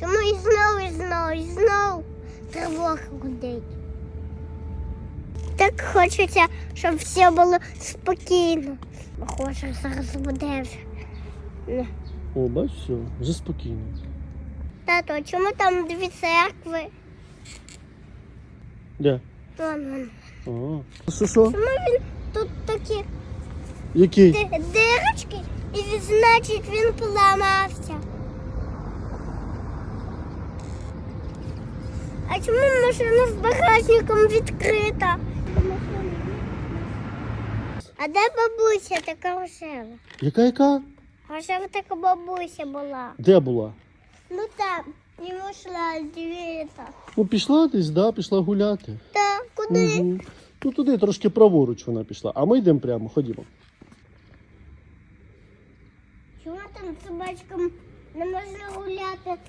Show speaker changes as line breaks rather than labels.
Чому і знову, і знову, і знову тривога гудить? Так хочеться, щоб все було спокійно. Похоже, зараз буде вже.
О, бач, все, вже спокійно.
Тато, а чому там дві церкви?
Де?
Вон, вон.
А. Що що?
Чому він тут такі
Який?
ди- дирочки, і значить він поламався. А чому машина з багажником відкрита? А де бабуся така рожева?
Яка яка?
Рожева така бабуся була.
Де була?
Ну там, не йшла дивіться.
Ну пішла десь, да, пішла гуляти.
Та куди?
Угу. Ну туди трошки праворуч вона пішла. А ми йдемо прямо, ходімо.
Чому там собачкам не можна гуляти